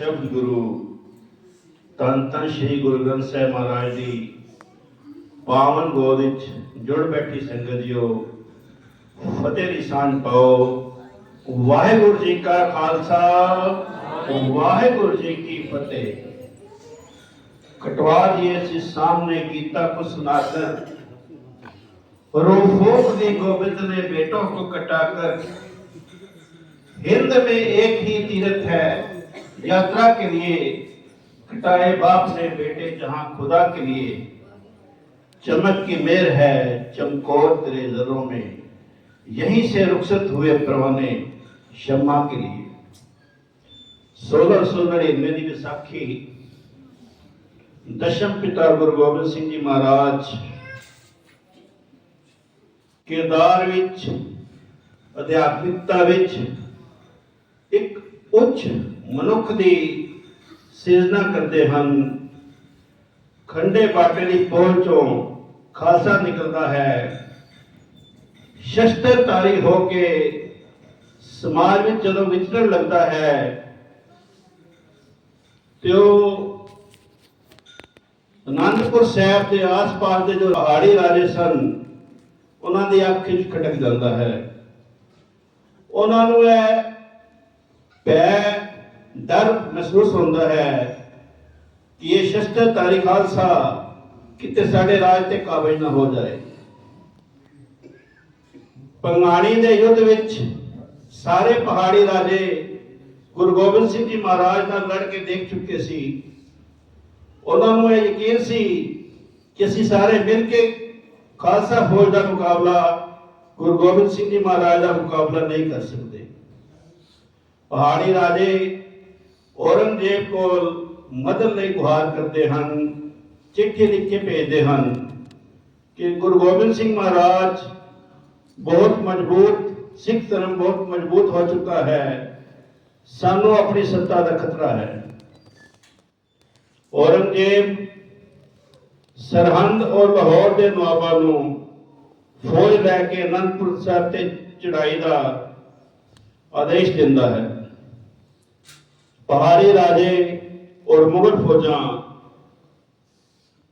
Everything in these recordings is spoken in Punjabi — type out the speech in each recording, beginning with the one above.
ਸ਼ਬਦ ਗੁਰੂ ਤਨ ਤਨ ਸ੍ਰੀ ਗੁਰੂ ਗ੍ਰੰਥ ਸਾਹਿਬ ਮਹਾਰਾਜ ਦੀ ਪਾਵਨ ਗੋਦ ਵਿੱਚ ਜੁੜ ਬੈਠੀ ਸੰਗਤ ਜੀਓ, ਫਤਿਹ ਦੀ ਸਾਂਝ ਪਾਓ। ਵਾਹਿਗੁਰੂ ਜੀ ਕਾ ਖਾਲਸਾ, ਵਾਹਿਗੁਰੂ ਜੀ ਕੀ ਫਤਿਹ। ਕਟਵਾ ਜੀ ਅਸੀਂ ਸਾਹਮਣੇ ਕੀਤਾ ਕੁਛ ਨਾਦਰ रोफोक ने गोविंद ने बेटों को कटाकर हिंद में एक ही तीर्थ है यात्रा के लिए कटाए बाप ने बेटे जहां खुदा के लिए चमक की मेर है चमकोर तेरे जरों में यहीं से रुखसत हुए परवाने शम्मा के लिए सोलह सौ नड़िन्नवे की विसाखी दशम पिता गुरु गोबिंद सिंह जी महाराज ਕਿਰਦਾਰ ਵਿੱਚ ਅਧਿਆਤਮਿਕਤਾ ਵਿੱਚ ਇੱਕ ਉੱਚ ਮਨੁੱਖ ਦੀ ਸਿਰਜਣਾ ਕਰਦੇ ਹਨ। ਖੰਡੇ ਬਾਟੇ ਦੀ ਪਹੁੰਚੋਂ ਖਾਲਸਾ ਨਿਕਲਦਾ ਹੈ। ਸ਼ਸਤਰਧਾਰੀ ਹੋ ਕੇ ਸਮਾਜ ਵਿੱਚ ਜਦੋਂ ਵਿਚਰਨ ਲੱਗਦਾ ਹੈ, ਤੇ ਉਹ ਅਨੰਦਪੁਰ ਸਾਹਿਬ ਦੇ ਆਸ-ਪਾਸ ਦੇ ਜੋ ਪਹਾੜੀ ਰਾਜੇ ਸਨ, ਉਹਨਾਂ ਦੀ ਅੱਖ ਵਿੱਚ ਖਟਕ ਜਾਂਦਾ ਹੈ। ਉਹਨਾਂ ਨੂੰ ਇਹ ਪੈ ਡਰ ਮਹਿਸੂਸ ਹੁੰਦਾ ਹੈ ਕਿ ਇਹ ਸ਼ਸਤਰ ਤਾਰੀ ਖਾਲਸਾ ਕਿਤੇ ਸਾਡੇ ਰਾਜ ਤੇ ਕਾਬਜ ਨਾ ਹੋ ਜਾਏ। ਪੰਗਾਣੀ ਦੇ ਯੁੱਧ ਵਿੱਚ ਸਾਰੇ ਪਹਾੜੀ ਰਾਜੇ ਗੁਰੂ ਗੋਬਿੰਦ ਸਿੰਘ ਜੀ ਮਹਾਰਾਜ ਨਾਲ ਲੜ ਕੇ ਦੇਖ ਚੁੱਕੇ ਸੀ। ਉਹਨਾਂ ਨੂੰ ਇਹ ਯਕੀਨ ਸੀ ਕਿ ਅਸੀਂ ਸਾਰੇ ਮਿਲ ਕੇ ਖਾਲਸਾ ਫੌਜ ਦਾ ਮੁਕਾਬਲਾ, ਗੁਰੂ ਗੋਬਿੰਦ ਸਿੰਘ ਜੀ ਮਹਾਰਾਜ ਦਾ ਮੁਕਾਬਲਾ ਨਹੀਂ ਕਰ ਸਕਦੇ। ਪਹਾੜੀ ਰਾਜੇ ਔਰੰਗਜ਼ੇਬ ਕੋਲ ਮਦਦ ਲਈ ਗੁਹਾਰ ਕਰਦੇ ਹਨ, ਚਿੱਠੀ ਲਿਖ ਕੇ ਭੇਜਦੇ ਹਨ ਕਿ ਗੁਰੂ ਗੋਬਿੰਦ ਸਿੰਘ ਮਹਾਰਾਜ ਬਹੁਤ ਮਜ਼ਬੂਤ, ਸਿੱਖ ਧਰਮ ਬਹੁਤ ਮਜ਼ਬੂਤ ਹੋ ਚੁੱਕਾ ਹੈ। ਸਾਨੂੰ ਆਪਣੀ ਸੱਤਾ ਦਾ ਖਤਰਾ ਹੈ। ਔਰੰਗਜ਼ੇਬ ਸਰਹੰਦ ਔਰ ਲਾਹੌਰ ਦੇ ਨਵਾਬਾਂ ਨੂੰ ਫੌਜ ਲੈ ਕੇ ਅਨੰਦਪੁਰ ਸਾਹਿਬ ਤੇ ਚੜਾਈ ਦਾ ਆਦੇਸ਼ ਦਿੰਦਾ ਹੈ। ਪਹਾੜੀ ਰਾਜੇ ਔਰ ਮੁਗਲ ਫੌਜਾਂ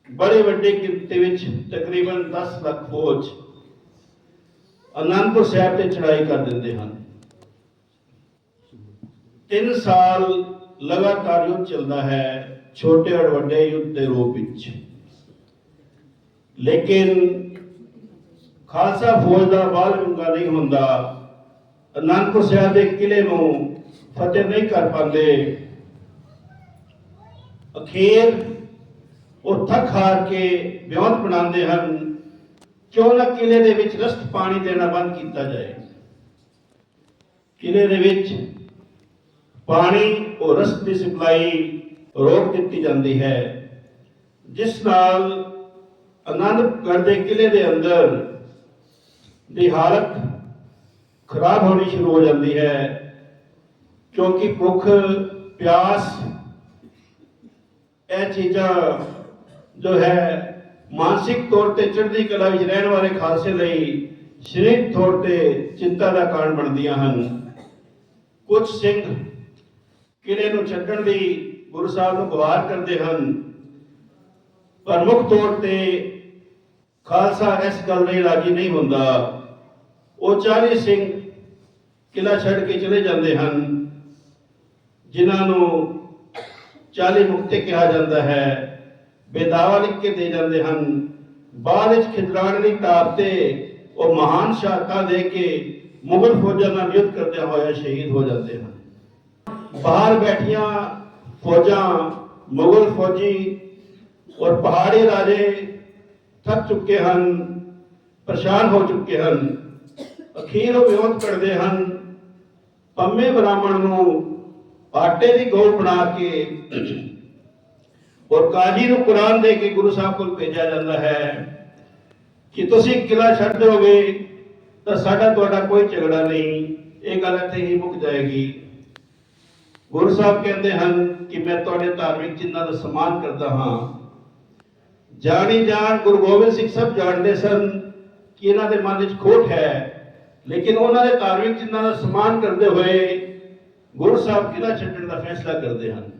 ਬੜੇ ਵੱਡੇ ਗਿਣਤੀ ਵਿੱਚ ਤਕਰੀਬਨ 10 ਲੱਖ ਫੌਜ ਅਨੰਦਪੁਰ ਸਾਹਿਬ ਤੇ ਚੜਾਈ ਕਰ ਦਿੰਦੇ ਹਨ। ਤਿੰਨ ਸਾਲ ਲਗਾਤਾਰ ਯੁੱਧ ਚੱਲਦਾ ਹੈ ਛੋਟੇ ਔਰ ਵੱਡੇ ਯੁੱਧ ਦੇ ਰੂਪ ਵਿੱਚ। ਲੇਕਿਨ ਖਾਲਸਾ ਫੌਜ ਦਾ ਬਾਲ ਵਿੰਗਾ ਨਹੀਂ ਹੁੰਦਾ। ਅਨੰਦਪੁਰ ਸਾਹਿਬ ਦੇ ਕਿਲੇ ਨੂੰ ਫਤਿਹ ਨਹੀਂ ਕਰ ਪਾਉਂਦੇ। ਅਖੀਰ ਉਹ ਥੱਕ ਹਾਰ ਕੇ ਵਿਉਂਤ ਬਣਾਉਂਦੇ ਹਨ, ਕਿਉਂ ਨਾ ਕਿਲੇ ਦੇ ਵਿੱਚ ਰਸਤ ਪਾਣੀ ਦੇਣਾ ਬੰਦ ਕੀਤਾ ਜਾਏ। ਕਿਲੇ ਦੇ ਵਿੱਚ ਪਾਣੀ ਔਰ ਰਸਤ ਦੀ ਸਪਲਾਈ ਰੋਕ ਦਿੱਤੀ ਜਾਂਦੀ ਹੈ, ਜਿਸ ਨਾਲ ਆਨੰਦਗੜ੍ਹ ਦੇ ਕਿਲੇ ਦੇ ਅੰਦਰ ਦੀ ਹਾਲਤ ਖਰਾਬ ਹੋਣੀ ਸ਼ੁਰੂ ਹੋ ਜਾਂਦੀ ਹੈ। ਕਿਉਂਕਿ ਭੁੱਖ, ਪਿਆਸ, ਇਹ ਚੀਜ਼ਾਂ ਜੋ ਹੈ, ਮਾਨਸਿਕ ਤੌਰ ਤੇ ਚੜ੍ਹਦੀ ਕਲਾ ਵਿੱਚ ਰਹਿਣ ਵਾਲੇ ਖਾਲਸੇ ਲਈ ਸਰੀਰਕ ਤੌਰ ਤੇ ਚਿੰਤਾ ਦਾ ਕਾਰਨ ਬਣਦੀਆਂ ਹਨ। ਕੁਝ ਸਿੰਘ ਕਿਲੇ ਨੂੰ ਛੱਡਣ ਦੀ ਗੁਰੂ ਸਾਹਿਬ ਨੂੰ ਗੁਹਾਰ ਕਰਦੇ ਹਨ। ਪਰ ਮੁੱਖ ਤੌਰ ਤੇ ਖਾਲਸਾ ਇਸ ਗੱਲ ਲਈ ਰਾਜੀ ਨਹੀਂ ਹੁੰਦਾ। ਉਹ 40 ਸਿੰਘ ਕਿਲਾ ਛੱਡ ਕੇ ਚਲੇ ਜਾਂਦੇ ਹਨ। ਜਿਨ੍ਹਾਂ ਨੂੰ 40 ਮੁਕਤੇ ਕਿਹਾ ਜਾਂਦਾ ਹੈ ਬੇਦਾਵਾ ਲਿਖ ਕੇ ਦੇ ਜਾਂਦੇ ਹਨ, ਬਾਅਦ ਵਿੱਚ ਖਿਦਰਾਣ ਤਾਪ ਤੇ ਉਹ ਮਹਾਨ ਸ਼ਹਾਦਤਾਂ ਦੇ ਕੇ ਮੁਗਲ ਫੌਜਾਂ ਨਾਲ ਯੁੱਧ ਕਰਦਿਆਂ ਹੋਇਆ ਸ਼ਹੀਦ ਹੋ ਜਾਂਦੇ ਹਨ। ਬਾਹਰ ਬੈਠੀਆਂ ਫੌਜਾਂ, ਮੁਗਲ ਫੌਜੀ ਔਰ ਪਹਾੜੀ ਰਾਜੇ ਥੱਕ ਚੁੱਕੇ ਹਨ, ਪਰੇਸ਼ਾਨ ਹੋ ਚੁੱਕੇ ਹਨ। ਅਖੀਰ ਉਹ ਵਿਉਂਤ ਕਰਦੇ ਹਨ। ਪੰਮੇ ਬ੍ਰਾਹਮਣ ਨੂੰ ਆਟੇ ਦੀ ਗੋਲ ਬਣਾ ਕੇ ਔਰ ਕਾਜੀ ਨੂੰ ਕੁਰਾਨ ਦੇ ਕੇ ਗੁਰੂ ਸਾਹਿਬ ਕੋਲ ਭੇਜਿਆ ਜਾਂਦਾ ਹੈ ਕਿ ਤੁਸੀਂ ਕਿਲਾ ਛੱਡ ਦਿਓਗੇ ਤਾਂ ਸਾਡਾ ਤੁਹਾਡਾ ਕੋਈ ਝਗੜਾ ਨਹੀਂ। ਇਹ ਗੱਲ ਇੱਥੇ ਹੀ ਮੁੱਕ ਜਾਏਗੀ। ਗੁਰੂ ਸਾਹਿਬ ਕਹਿੰਦੇ ਹਨ ਕਿ ਮੈਂ ਤੁਹਾਡੇ ਧਾਰਮਿਕ ਚਿੰਨਾਂ ਦਾ ਸਨਮਾਨ ਕਰਦਾ ਹਾਂ। ਜਾਣੀ ਜਾਣ ਗੁਰੂ ਗੋਬਿੰਦ ਸਿੰਘ ਸਭ ਜਾਣਦੇ ਸਨ ਕਿ ਇਹਨਾਂ ਦੇ ਮਨ ਵਿੱਚ ਖੋਟ ਹੈ, ਲੇਕਿਨ ਉਹਨਾਂ ਦੇ ਧਾਰਮਿਕ ਚਿੰਨ੍ਹਾਂ ਦਾ ਸਨਮਾਨ ਕਰਦੇ ਹੋਏ ਗੁਰੂ ਸਾਹਿਬ ਕਿਲਾ ਛੱਡਣ ਦਾ ਫੈਸਲਾ ਕਰਦੇ ਹਨ?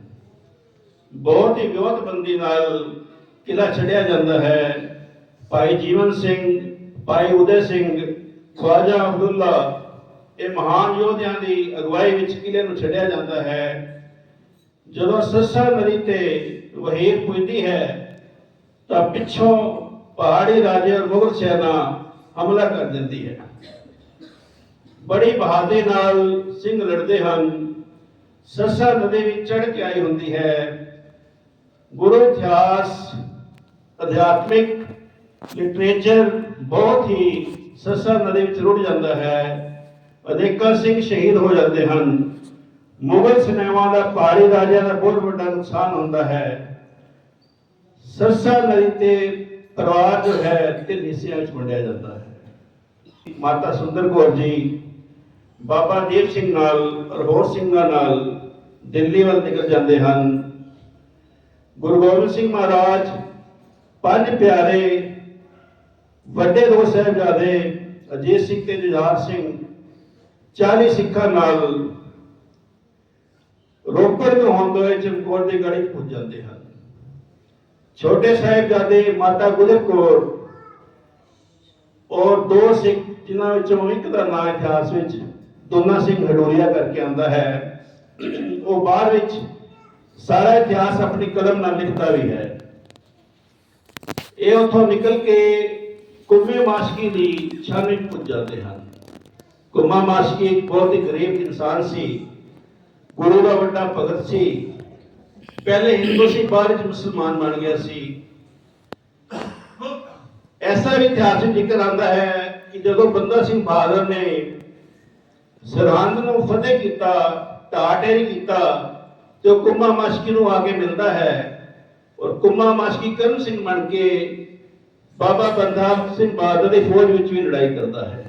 ਬਹੁਤ ਹੀ ਵਿਉਂਤਬੰਦੀ ਨਾਲ ਕਿਲਾ ਛੱਡਿਆ ਜਾਂਦਾ ਹੈ? ਭਾਈ ਜੀਵਨ ਸਿੰਘ, ਭਾਈ ਉਦੈ ਸਿੰਘ, ਖਵਾਜਾ ਅਬਦੁੱਲਾ, ਇਹ ਮਹਾਨ ਯੋਧਿਆਂ ਦੀ ਅਗਵਾਈ ਵਿੱਚ ਕਿਲੇ ਨੂੰ ਛੱਡਿਆ ਜਾਂਦਾ ਹੈ। ਜਦੋਂ ਸੱਸਾ ਨਦੀ ਤੇ ਵਹੀਰ ਪੁੱਜਦੀ ਹੈ, ਤਾਂ ਪਿੱਛੋਂ ਪਹਾੜੀ ਰਾਜੇ ਔਰ ਮੁਗਲ ਸੈਨਾ ਹਮਲਾ ਕਰ ਦਿੰਦੀ ਹੈ। ਬੜੀ ਬਹਾਦਰੀ ਨਾਲ ਸਿੰਘ ਲੜਦੇ ਹਨ। ਸਰਸਾ ਨਦੀ ਵਿੱਚ ਚੜ ਕੇ ਆਈ ਹੁੰਦੀ ਹੈ। ਗੁਰੂ ਇਤਿਹਾਸ, ਅਧਿਆਤਮਿਕ ਲਿਟਰੇਚਰ ਬਹੁਤ ਹੀ ਸੱਸਾ ਨਦੀ ਵਿੱਚ ਰੁੜ ਜਾਂਦਾ ਹੈ। ਅਨੇਕਾਂ ਸਿੰਘ ਸ਼ਹੀਦ ਹੋ ਜਾਂਦੇ ਹਨ। ਮੁਗਲ ਸੈਨਾਵਾਂ ਦਾ ਪਹਾੜੀ ਰਾਜਿਆਂ ਦਾ ਬਹੁਤ ਵੱਡਾ ਨੁਕਸਾਨ ਹੁੰਦਾ ਹੈ। ਸਰਸਾ ਨਦੀ ਤੇ ਪਰਿਵਾਰ ਜੋ ਹੈ, ਤਿੰਨ ਹਿੱਸਿਆਂ ਵਿੱਚ ਵੰਡਿਆ ਜਾਂਦਾ ਹੈ। ਮਾਤਾ ਸੁੰਦਰ ਕੌਰ ਜੀ ਬਾਬਾ ਦੀਪ ਸਿੰਘ ਨਾਲ ਔਰ ਸਿੰਘਾਂ ਨਾਲ ਦਿੱਲੀ ਵੱਲ ਨਿਕਲ ਜਾਂਦੇ ਹਨ। ਗੁਰੂ ਗੋਬਿੰਦ ਸਿੰਘ ਮਹਾਰਾਜ, ਪੰਜ ਪਿਆਰੇ, ਵੱਡੇ ਦੋ ਸਾਹਿਬਜ਼ਾਦੇ ਅਜੀਤ ਸਿੰਘ ਤੇ ਜੁਝਾਰ ਸਿੰਘ 40 ਸਿੱਖਾਂ ਨਾਲ ਰੋਪੜ ਨੂੰ ਹੁੰਦੇ ਹੋਏ ਚਮਕੌਰ ਦੀ ਗੜੀ 'ਚ ਪੁੱਜ ਜਾਂਦੇ ਹਨ। ਛੋਟੇ ਸਾਹਿਬਜ਼ਾਦੇ ਮਾਤਾ ਗੁਜਰ ਕੌਰ ਔਰ ਦੋ ਸਿੱਖ, ਜਿਨ੍ਹਾਂ ਵਿੱਚੋਂ ਇੱਕ ਦਾ ਨਾਮ ਇਤਿਹਾਸ ਵਿੱਚ ਦੋਨਾ ਸਿੰਘ ਹਡੋਰੀਆ ਕਰਕੇ ਆਂਦਾ ਹੈ। ਉਹ ਬਾਅਦ ਵਿੱਚ ਸਾਰਾ ਇਤਿਹਾਸ ਆਪਣੀ ਕਲਮ ਨਾਲ ਲਿਖਦਾ ਵੀ ਹੈ। ਇਹ ਉੱਥੋਂ ਨਿਕਲ ਕੇ ਕੁੰਮੇ ਮਾਸ਼ਕੀ ਦੀ ਛਾਨ ਪੁੱਜ ਜਾਂਦੇ ਹਨ। ਕੁੰਮਾ ਮਾਸ਼ਕੀ ਇੱਕ ਬਹੁਤ ਹੀ ਗਰੀਬ ਇਨਸਾਨ ਸੀ। ਗੁਰੂ ਦਾ ਵੱਡਾ ਭਗਤ ਸੀ। ਪਹਿਲੇ ਹਿੰਦੂ ਸੀ, ਬਾਅਦ ਵਿੱਚ ਮੁਸਲਮਾਨ ਬਣ ਗਿਆ ਸੀ। ਐਸਾ ਵੀ ਇਤਿਹਾਸ ਜ਼ਿਕਰ ਆਉਂਦਾ ਹੈ ਕਿ ਜਦੋਂ ਬੰਦਾ ਸਿੰਘ ਬਹਾਦਰ ਨੇ ਸਰਹੰਦ ਨੂੰ ਫਤਿਹ ਕੀਤਾ ਢਾਟੇਰੀ ਕੀਤਾ ਤੇ ਉਹ ਕੁੰਮਾ ਮਾਸ਼ਕੀ ਨੂੰ ਆ ਕੇ ਮਿਲਦਾ ਹੈ। ਔਰ ਕੁੰਮਾ ਮਾਸ਼ਕੀ ਕਰਮ ਸਿੰਘ ਬਣ ਕੇ ਬਾਬਾ ਬੰਦਾ ਸਿੰਘ ਬਹਾਦਰ ਦੀ ਫੌਜ ਵਿੱਚ ਵੀ ਲੜਾਈ ਕਰਦਾ ਹੈ।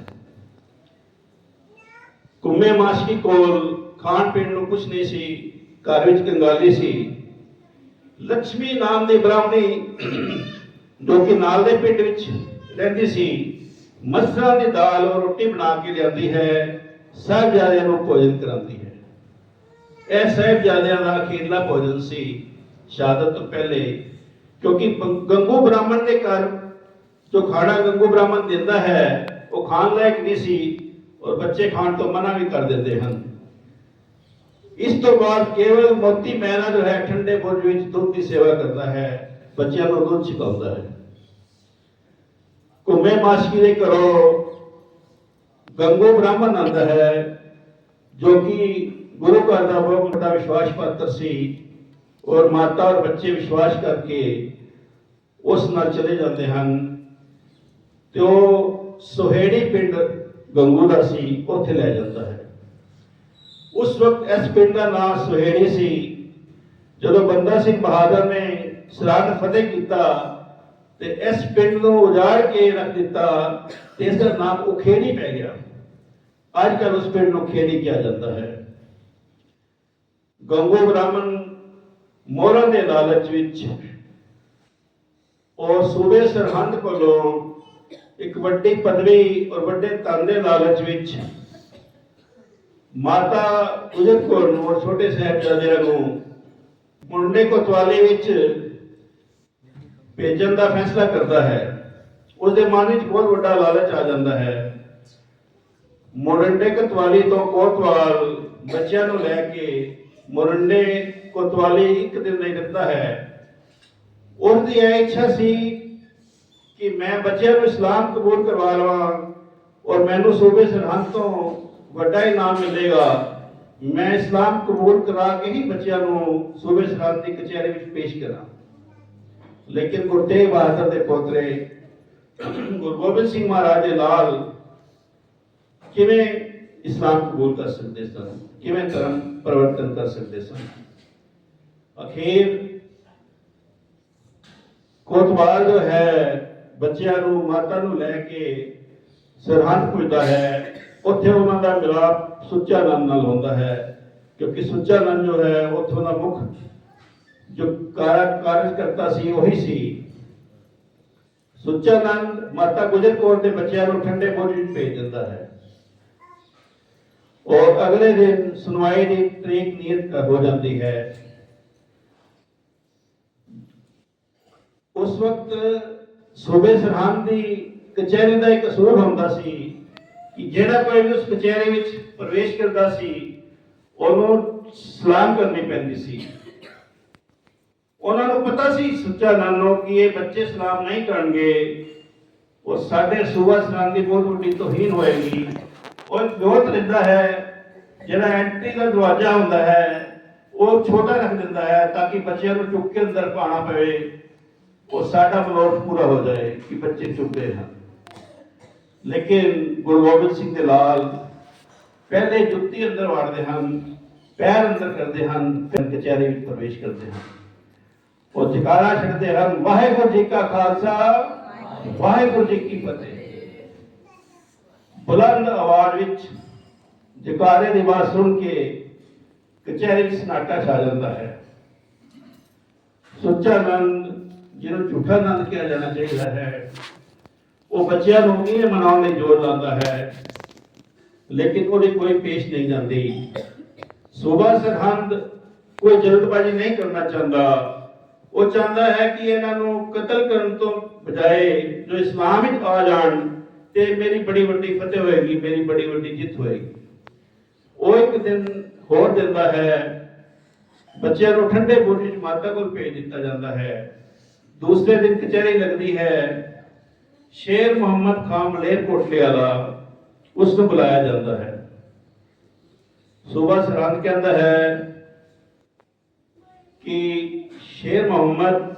ਕੁੰਮੇ ਮਾਸ਼ਕੀ ਕੋਲ ਖਾਣ ਪੀਣ ਨੂੰ ਕੁਝ ਨਹੀਂ ਸੀ, ਘਰ ਵਿੱਚ ਕੰਗਾਲੀ ਸੀ। ਲక్ష్ਮੀ ਨਾਮ ਦੀ ਬ੍ਰਾਹਮਣੀ ਜੋ ਕਿ ਨਾਲ ਦੇ ਪਿੰਡ ਵਿੱਚ ਰਹਿੰਦੀ ਸੀ, ਮਸਰਾਂ ਦੀ ਦਾਲ ਔਰ ਰੋਟੀ ਬਣਾ ਕੇ ਲਿਆਂਦੀ ਹੈ। ਸਾਹਿਬਜ਼ਾਦਿਆਂ ਨੂੰ ਭੋਜਨ ਕਰਾਉਂਦੀ ਹੈ। ਇਹ ਸਾਹਿਬਜ਼ਾਦਿਆਂ ਦਾ ਅਖੀਰਲਾ ਭੋਜਨ ਸੀ ਸ਼ਹਾਦਤ ਤੋਂ ਪਹਿਲੇ, ਕਿਉਂਕਿ ਗੰਗੂ ਬ੍ਰਾਹਮਣ ਦੇ ਘਰ ਜੋ ਖਾਣਾ ਗੰਗੂ ਬ੍ਰਾਹਮਣ ਦਿੰਦਾ ਹੈ, ਉਹ ਖਾਣ ਲਾਇਕ ਨਹੀਂ ਸੀ ਔਰ ਬੱਚੇ ਖਾਣ ਤੋਂ ਮਨਾ ਵੀ ਕਰ ਦਿੰਦੇ ਹਨ। ਇਸ ਤੋਂ ਬਾਅਦ ਕੇਵਲ ਮੋਤੀ ਮਹਿਰਾ ਜੋ ਹੈ, ਠੰਡੇ ਬੁਰਜ ਵਿੱਚ ਦੁੱਧ ਦੀ ਸੇਵਾ ਕਰਦਾ ਹੈ, ਬੱਚਿਆਂ ਨੂੰ ਦੁੱਧ ਛਕਾਉਂਦਾ ਹੈ। ਘੁੰਮੇ ਮਾਸ਼ਕੀ ਦੇ ਘਰੋਂ ਗੰਗੋ ਬ੍ਰਾਹਮਣ ਆਂਦਾ ਹੈ, ਜੋ ਕਿ ਗੁਰੂ ਘਰ ਦਾ ਬਹੁਤ ਵੱਡਾ ਵਿਸ਼ਵਾਸ ਪਾਤਰ ਸੀ ਔਰ ਮਾਤਾ ਔਰ ਬੱਚੇ ਵਿਸ਼ਵਾਸ ਕਰਕੇ ਉਸ ਨਾਲ ਚਲੇ ਜਾਂਦੇ ਹਨ। ਤੇ ਉਹ ਸੁਹੇੜੀ ਪਿੰਡ ਗੰਗੂ ਦਾ ਸੀ, ਉੱਥੇ ਲੈ ਜਾਂਦਾ ਹੈ। ਉਸ ਵਕਤ ਇਸ ਪਿੰਡ ਦਾ ਨਾਮ ਸੁਹੇੜੀ ਸੀ। ਜਦੋਂ ਬੰਦਾ ਸਿੰਘ ਬਹਾਦਰ ਨੇ ਸਰਹੰਦ ਫਤਿਹ ਕੀਤਾ ਤੇ ਇਸ ਪਿੰਡ ਨੂੰ ਉਜਾੜ ਕੇ ਰੱਖ ਦਿੱਤਾ ਤੇ ਇਸ ਦਾ ਨਾਮ ਉਖੇੜੀ ਪੈ ਗਿਆ। ਅੱਜ ਕੱਲ ਉਸ ਪਿੰਡ ਨੂੰ ਖੇੜੀ ਕਿਹਾ ਜਾਂਦਾ ਹੈ ਗੰਗੋ ਬ੍ਰਾਹਮਣ ਮੋਹਰਾਂ ਦੇ ਲਾਲਚ ਵਿੱਚ ਔਰ ਸੂਬੇ ਸਰਹੰਦ ਕੋਲੋਂ ਇੱਕ ਵੱਡੀ ਪਦਵੀ ਔਰ ਵੱਡੇ ਧਨ ਦੇ ਲਾਲਚ ਵਿੱਚ ਮਾਤਾ ਉਜਰ ਕੌਰ ਨੂੰ ਔਰ ਛੋਟੇ ਸਾਹਿਬਜ਼ਾਦਿਆਂ ਨੂੰ ਮੁੰਡੇ ਕੋਤਵਾਲੀ ਵਿੱਚ ਭੇਜਣ ਦਾ ਫੈਸਲਾ ਕਰਦਾ ਹੈ ਉਸ ਦੇ ਮਨ ਵਿੱਚ ਬਹੁਤ ਵੱਡਾ ਲਾਲਚ ਆ ਜਾਂਦਾ ਹੈ ਮੋਰੰਡੇ ਕਤਵਾਲੀ ਤੋਂ ਕੋਤਵਾਲ ਬੱਚਿਆਂ ਨੂੰ ਲੈ ਕੇ ਮੋਰੰਡੇ ਕੋਤਵਾਲੀ ਇੱਕ ਦਿਨ ਲਈ ਰਹਿੰਦਾ ਹੈ। ਉਸ ਇਹ ਇੱਛਾ ਸੀ ਕਿ ਮੈਂ ਬੱਚਿਆਂ ਨੂੰ ਇਸਲਾਮ ਕਬੂਲ ਕਰਵਾ ਲਵਾਂ ਔਰ ਮੈਨੂੰ ਸੂਬੇ ਸਰਹੰਦ ਤੋਂ ਵੱਡਾ ਇਨਾਮ ਮਿਲੇਗਾ। ਮੈਂ ਇਸਲਾਮ ਕਬੂਲ ਕਰਾ ਕੇ ਹੀ ਬੱਚਿਆਂ ਨੂੰ ਸੂਬੇ ਸਰਹੰਦ ਦੀ ਕਚਹਿਰੀ ਵਿੱਚ ਪੇਸ਼ ਕਰਾਂ। ਲੇਕਿਨ ਗੁਰੂ ਤੇਗ ਬਹਾਦਰ ਦੇ ਪੋਤਰੇ ਗੁਰੂ ਗੋਬਿੰਦ ਸਿੰਘ ਮਹਾਰਾਜ ਦੇ ਲਾਲ ਕਿਵੇਂ ਇਸਲਾਮ ਕਬੂਲ ਕਰ ਸਕਦੇ ਸਨ? ਕਿਵੇਂ ਧਰਮ ਪਰਿਵਰਤਨ ਕਰ ਸਕਦੇ ਸਨ? ਅਖੀਰ ਕੋਤਵਾਲ ਜੋ ਹੈ, ਬੱਚਿਆਂ ਨੂੰ, ਮਾਤਾ ਨੂੰ ਲੈ ਕੇ ਸਰਹੰਦ ਪੁੱਜਦਾ ਹੈ। ਉੱਥੇ ਉਹਨਾਂ ਦਾ ਮਿਲਾਪ ਸੁੱਚਾ ਨੰਦ ਨਾਲ ਹੁੰਦਾ ਹੈ, ਕਿਉਂਕਿ ਸੁੱਚਾ ਨੰਦ ਜੋ ਹੈ, ਉੱਥੋਂ ਦਾ ਮੁੱਖ ਜੋ ਕਾਰਜ ਕਾਰਜ ਕਰਤਾ ਸੀ, ਉਹੀ ਸੀ। ਸੁੱਚਾ ਨੰਦ ਮਾਤਾ ਗੁਜਰ ਕੌਰ ਦੇ ਬੱਚਿਆਂ ਨੂੰ ਠੰਡੇ ਬੋਝ ਵਿੱਚ ਭੇਜ ਦਿੰਦਾ ਹੈ। ਔਰ ਅਗਲੇ ਦਿਨ ਸੁਣਵਾਈ ਦੀ ਤਰੀਕ ਨਿਯਤ ਹੋ ਜਾਂਦੀ ਹੈ। ਉਸ ਵਕਤ ਸੂਬੇ ਸਰਹੰਦ ਦੀ ਕਚਹਿਰੀ ਦਾ ਇੱਕ ਅਸੂਲ ਹੁੰਦਾ ਸੀ ਕਿ ਜਿਹੜਾ ਕੋਈ ਵੀ ਉਸ ਕਚਹਿਰੀ ਵਿੱਚ ਪ੍ਰਵੇਸ਼ ਕਰਦਾ ਸੀ, ਉਹਨੂੰ ਸਲਾਮ ਕਰਨੀ ਪੈਂਦੀ ਸੀ। ਉਹਨਾਂ ਨੂੰ ਪਤਾ ਸੀ, ਸੁੱਚਾ ਨਾਨੋ, ਕਿ ਇਹ ਬੱਚੇ ਸਲਾਮ ਨਹੀਂ ਕਰਨਗੇ। ਉਹ ਸਾਡੇ ਸੂਬਾ ਸਰਹੰਦ ਦੀ ਬਹੁਤ ਵੱਡੀ ਤੋਹੀਨ ਹੋਏਗੀ। ਉਹ ਇੱਕ ਵਿਵਤ ਰਹਿੰਦਾ ਹੈ, ਜਿਹੜਾ ਐਂਟਰੀ ਦਾ ਦਰਵਾਜ਼ਾ ਹੁੰਦਾ ਹੈ, ਉਹ ਛੋਟਾ ਰੱਖ ਦਿੰਦਾ ਹੈ ਤਾਂ ਕਿ ਬੱਚਿਆਂ ਨੂੰ ਚੁੱਕ ਕੇ ਅੰਦਰ ਪਾਣਾ ਪਵੇ। ਉਹ ਸਾਡਾ ਮਨੋਰਥ ਪੂਰਾ ਹੋ ਜਾਏ ਕਿ ਬੱਚੇ ਚੁੱਕਦੇ ਹਨ। ਲੇਕਿਨ ਗੁਰੂ ਗੋਬਿੰਦ ਸਿੰਘ ਦੇ ਲਾਲ ਪਹਿਲੇ ਜੁੱਤੀ ਅੰਦਰ ਵਾੜਦੇ ਹਨ, ਪੈਰ ਅੰਦਰ ਕਰਦੇ ਹਨ, ਫਿਰ ਕਚਹਿਰੀ ਵਿੱਚ ਪ੍ਰਵੇਸ਼ ਕਰਦੇ ਹਨ। ਉਹ ਜਕਾਰਾ ਛੱਡਦੇ ਹਨ, ਵਾਹਿਗੁਰੂ ਜੀ ਕਾ ਖਾਲਸਾ, ਵਾਹਿਗੁਰੂ ਜੀ ਕੀ ਫਤਿਹ। ਬੁਲੰਦ ਆਵਾਜ਼ ਵਿੱਚ ਜਕਾਰੇ ਦੀ ਆਵਾਜ਼ ਸੁਣ ਕੇ ਕਚਹਿਰੀ ਵਿੱਚ ਸਨਾਟਾ ਛਾ ਜਾਂਦਾ ਹੈ। ਸੁੱਚਾ ਆਨੰਦ, ਜਿਹਨੂੰ ਝੂਠਾ ਆਨੰਦ ਕਿਹਾ ਜਾਣਾ ਚਾਹੀਦਾ ਹੈ, ਉਹ ਬੱਚਿਆਂ ਨੂੰ ਇਹ ਮਨਾਉਣ ਲਈ ਜ਼ੋਰ ਲਾਉਂਦਾ ਹੈ, ਲੇਕਿਨ ਉਹਦੀ ਕੋਈ ਪੇਸ਼ ਨਹੀਂ ਜਾਂਦੀ। ਸੋਭਾ ਸਰਹੰਦ ਕੋਈ ਜਲਦਬਾਜ਼ੀ ਨਹੀਂ ਕਰਨਾ ਚਾਹੁੰਦਾ। ਉਹ ਚਾਹੁੰਦਾ ਹੈ ਕਿ ਇਹਨਾਂ ਨੂੰ ਕਤਲ ਕਰਨ ਤੋਂ ਬਜਾਏ ਜੋ ਇਸਲਾਮ ਵਿੱਚ ਆ ਜਾਣ ਤੇ ਮੇਰੀ ਬੜੀ ਵੱਡੀ ਫਤਿਹ ਹੋਏਗੀ, ਮੇਰੀ ਬੜੀ ਵੱਡੀ ਜਿੱਤ ਹੋਏਗੀ। ਉਹ ਇੱਕ ਦਿਨ ਹੋਰ ਦਿੰਦਾ ਹੈ। ਬੱਚਿਆਂ ਨੂੰ ਠੰਡੇ ਬੁਰਜ ਵਿੱਚ ਮਾਤਾ ਕੋਲ ਭੇਜ ਦਿੱਤਾ ਜਾਂਦਾ ਹੈ। ਦੂਸਰੇ ਦਿਨ ਕਚਹਿਰੀ ਲੱਗਦੀ ਹੈ। ਸ਼ੇਰ ਮੁਹੰਮਦ ਖਾਨ ਮਲੇਰਕੋਟਲੇ ਵਾਲਾ ਉਸ ਨੂੰ ਬੁਲਾਇਆ ਜਾਂਦਾ ਹੈ। ਸੂਬਾ ਸਰਹੰਦ ਕਹਿੰਦਾ ਹੈ ਕਿ ਸ਼ੇਰ ਮੁਹੰਮਦ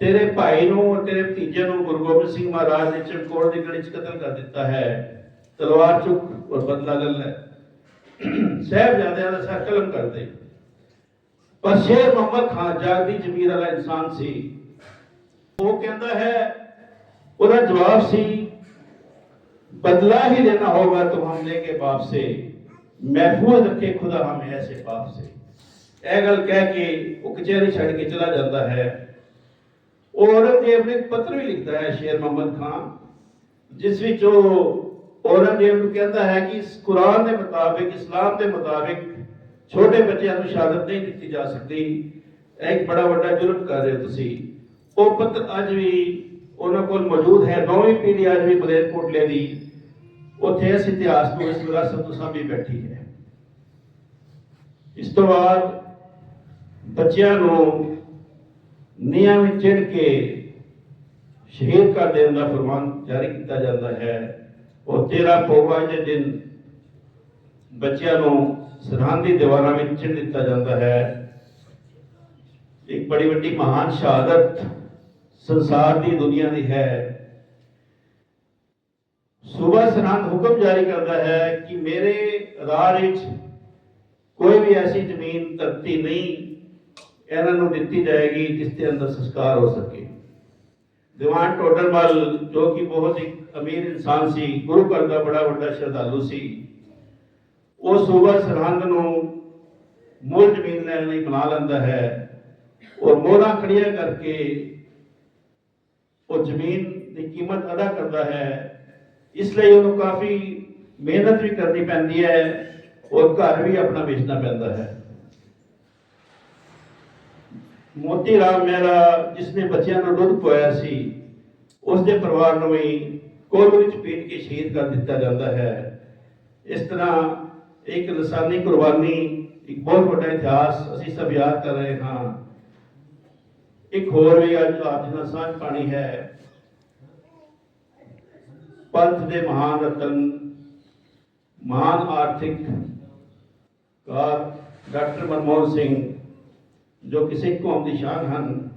ਤੇਰੇ ਭਾਈ ਨੂੰ ਔਰ ਤੇਰੇ ਭਤੀਜੇ ਨੂੰ ਗੁਰੂ ਗੋਬਿੰਦ ਸਿੰਘ ਮਹਾਰਾਜ ਨੇ ਚਮਕੌਰ ਦੀ ਗੜੀ 'ਚ ਕਤਲ ਕਰ ਦਿੱਤਾ ਹੈ ਤਲਵਾਰ ਚੁੱਕ ਔਰ ਬਦਲਾ ਲੈ ਲੈ ਸਾਹਿਬਜ਼ਾਦਿਆਂ ਦਾ ਸਰ ਕਲਮ ਕਰਦੇ ਪਰ ਸ਼ੇਰ ਮੁਹੰਮਦ ਖਾਨ ਜਾਗਦੀ ਜ਼ਮੀਰ ਵਾਲਾ ਇਨਸਾਨ ਸੀ ਉਹ ਕਹਿੰਦਾ ਹੈ ਉਹਦਾ ਜਵਾਬ ਸੀ बदला ही लेना होगा तो हम लेंगे बाप से महफूज रखे खुदा हमें ऐसे बाप से ਇਹ ਗੱਲ ਕਹਿ ਕੇ ਉਹ ਕਚਹਿਰੀ ਛੱਡ ਕੇ ਚਲਾ ਜਾਂਦਾ ਹੈ ਉਹ ਔਰੰਗਜ਼ੇਬ ਨੇ ਪੱਤਰ ਵੀ ਲਿਖਦਾ ਹੈ ਸ਼ੇਰ ਮੁਹੰਮਦ ਖਾਨ, ਜਿਸ ਵਿੱਚ ਉਹ ਔਰੰਗਜ਼ੇਬ ਨੂੰ ਕਹਿੰਦਾ ਹੈ ਕਿ ਇਸ ਕੁਰਾਨ ਦੇ ਮੁਤਾਬਿਕ, ਇਸਲਾਮ ਦੇ ਮੁਤਾਬਿਕ ਛੋਟੇ ਬੱਚਿਆਂ ਨੂੰ ਸ਼ਹਾਦਤ ਨਹੀਂ ਦਿੱਤੀ ਜਾ ਸਕਦੀ। ਇਹ ਇੱਕ ਬੜਾ ਵੱਡਾ ਜੁਰਮ ਕਰ ਰਹੇ ਹੋ ਤੁਸੀਂ। ਉਹ ਪੱਤਰ ਅੱਜ ਵੀ ਉਹਨਾਂ ਕੋਲ ਮੌਜੂਦ ਹੈ, ਨੌਵੀਂ ਪੀੜ੍ਹੀ ਅੱਜ ਵੀ ਬਲੇਰਕੋਟਲੇ ਦੀ। ਉੱਥੇ ਇਸ ਇਤਿਹਾਸ ਨੂੰ, ਇਸ ਵਿਰਾਸਤ ਨੂੰ ਸਾਂਭੀ ਬੈਠੀ ਹੈ। ਇਸ ਤੋਂ ਬਾਅਦ ਬੱਚਿਆਂ ਨੂੰ ਨੀਹਾਂ ਵਿੱਚ ਚਿੜ ਕੇ ਸ਼ਹੀਦ ਕਰ ਦੇਣ ਦਾ ਫਰਮਾਨ ਜਾਰੀ ਕੀਤਾ ਜਾਂਦਾ ਹੈ। ਉਹ 13 ਪੋਵਾ ਦੇ ਦਿਨ ਬੱਚਿਆਂ ਨੂੰ ਸਰਹੰਦ ਦੀ ਦੀਵਾਰਾਂ ਵਿੱਚ ਚਿੜ ਦਿੱਤਾ ਜਾਂਦਾ ਹੈ। ਇੱਕ ਬੜੀ ਵੱਡੀ ਮਹਾਨ ਸ਼ਹਾਦਤ ਸੰਸਾਰ ਦੀ, ਦੁਨੀਆ ਦੀ ਹੈ। ਸੂਬਾ ਸਰਹੰਦ ਹੁਕਮ ਜਾਰੀ ਕਰਦਾ ਹੈ ਕਿ ਮੇਰੇ ਰਾਹ ਵਿੱਚ ਕੋਈ ਵੀ ਐਸੀ ਜ਼ਮੀਨ ਧਰਤੀ ਨਹੀਂ ਇਹਨਾਂ ਨੂੰ ਦਿੱਤੀ ਜਾਏਗੀ ਜਿਸ ਦੇ ਅੰਦਰ ਸੰਸਕਾਰ ਹੋ ਸਕੇ। ਦੀਵਾਨ ਟੋਡਰਮਲ, ਜੋ ਕਿ ਬਹੁਤ ਹੀ ਅਮੀਰ ਇਨਸਾਨ ਸੀ, ਗੁਰੂ ਘਰ ਦਾ ਬੜਾ ਵੱਡਾ ਸ਼ਰਧਾਲੂ ਸੀ, ਉਹ ਸੂਬਾ ਸਰਹੰਦ ਨੂੰ ਮੁੱਲ ਜ਼ਮੀਨ ਲੈਣ ਲਈ ਬਣਾ ਲੈਂਦਾ ਹੈ। ਔਰ ਮੋਹਰਾਂ ਖੜੀਆਂ ਕਰਕੇ ਉਹ ਜ਼ਮੀਨ ਦੀ ਕੀਮਤ ਅਦਾ ਕਰਦਾ ਹੈ। ਇਸ ਲਈ ਉਹਨੂੰ ਕਾਫੀ ਮਿਹਨਤ ਵੀ ਕਰਨੀ ਪੈਂਦੀ ਹੈ, ਔਰ ਘਰ ਵੀ ਆਪਣਾ ਵੇਚਣਾ ਪੈਂਦਾ ਹੈ। ਮੋਤੀ ਰਾਮ ਮਹਿਰਾ ਜਿਸ ਨੇ ਬੱਚਿਆਂ ਨੂੰ ਦੁੱਧ ਪਵਾਇਆ ਸੀ ਉਸ ਦੇ ਪਰਿਵਾਰ ਨੂੰ ਵੀ ਕੋਲ ਵਿੱਚ ਪੀਟ ਕੇ ਸ਼ਹੀਦ ਕਰ ਦਿੱਤਾ ਜਾਂਦਾ ਹੈ। ਇਸ ਤਰ੍ਹਾਂ ਇੱਕ ਲਸਾਨੀ ਕੁਰਬਾਨੀ, ਇੱਕ ਬਹੁਤ ਵੱਡਾ ਇਤਿਹਾਸ ਅਸੀਂ ਸਭ ਯਾਦ ਕਰ ਰਹੇ ਹਾਂ। ਇੱਕ ਹੋਰ ਵੀ ਅੱਜ ਆਪ ਜੀ ਨਾਲ ਸਾਂਝ ਪਾਣੀ ਹੈ। ਪੰਥ ਦੇ ਮਹਾਨ ਰਤਨ, ਮਹਾਨ ਆਰਥਿਕ ਕਾਰ ਡਾਕਟਰ ਮਨਮੋਹਨ ਸਿੰਘ ਜੋ ਕਿਸੇ ਕੌਮ ਦੀ ਸ਼ਾਨ ਹਨ,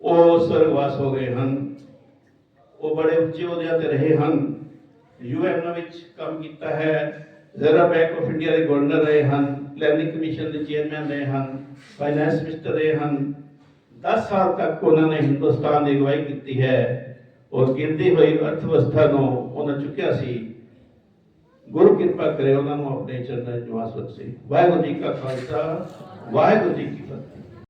ਉਹ ਸਵਰਗਵਾਸ ਹੋ ਗਏ ਹਨ। ਉਹ ਬੜੇ ਉੱਚੇ ਅਹੁਦਿਆਂ ਤੇ ਰਹੇ ਹਨ। ਯੂਐਨ ਵਿੱਚ ਕੰਮ ਕੀਤਾ ਹੈ। ਰਿਜ਼ਰਵ ਬੈਂਕ ਆਫ ਇੰਡੀਆ ਦੇ ਗਵਰਨਰ ਰਹੇ ਹਨ। ਪਲੈਨਿੰਗ ਕਮਿਸ਼ਨ ਦੇ ਚੇਅਰਮੈਨ ਰਹੇ ਹਨ। ਫਾਈਨੈਂਸ ਮਿਨਿਸਟਰ ਰਹੇ ਹਨ। 10 ਸਾਲ ਤੱਕ ਉਹਨਾਂ ਨੇ ਹਿੰਦੁਸਤਾਨ ਦੀ ਅਗਵਾਈ ਕੀਤੀ ਹੈ। ਔਰ ਗਿਰਦੀ ਹੋਈ ਅਰਥ ਵਿਵਸਥਾ ਨੂੰ ਉਹਨਾਂ ਚੁੱਕਿਆ ਸੀ। ਗੁਰੂ ਕਿਰਪਾ ਕਰੇ ਉਹਨਾਂ ਨੂੰ ਆਪਣੇ ਚਰਨਾਂ 'ਚ ਨਿਵਾਸ ਬਖਸ਼ੇ। ਵਾਹਿਗੁਰੂ ਜੀ ਕਾ ਖਾਲਸਾ, ਵਾਹਿਗੁਰੂ ਜੀ ਕੀ ਫਤਿਹ।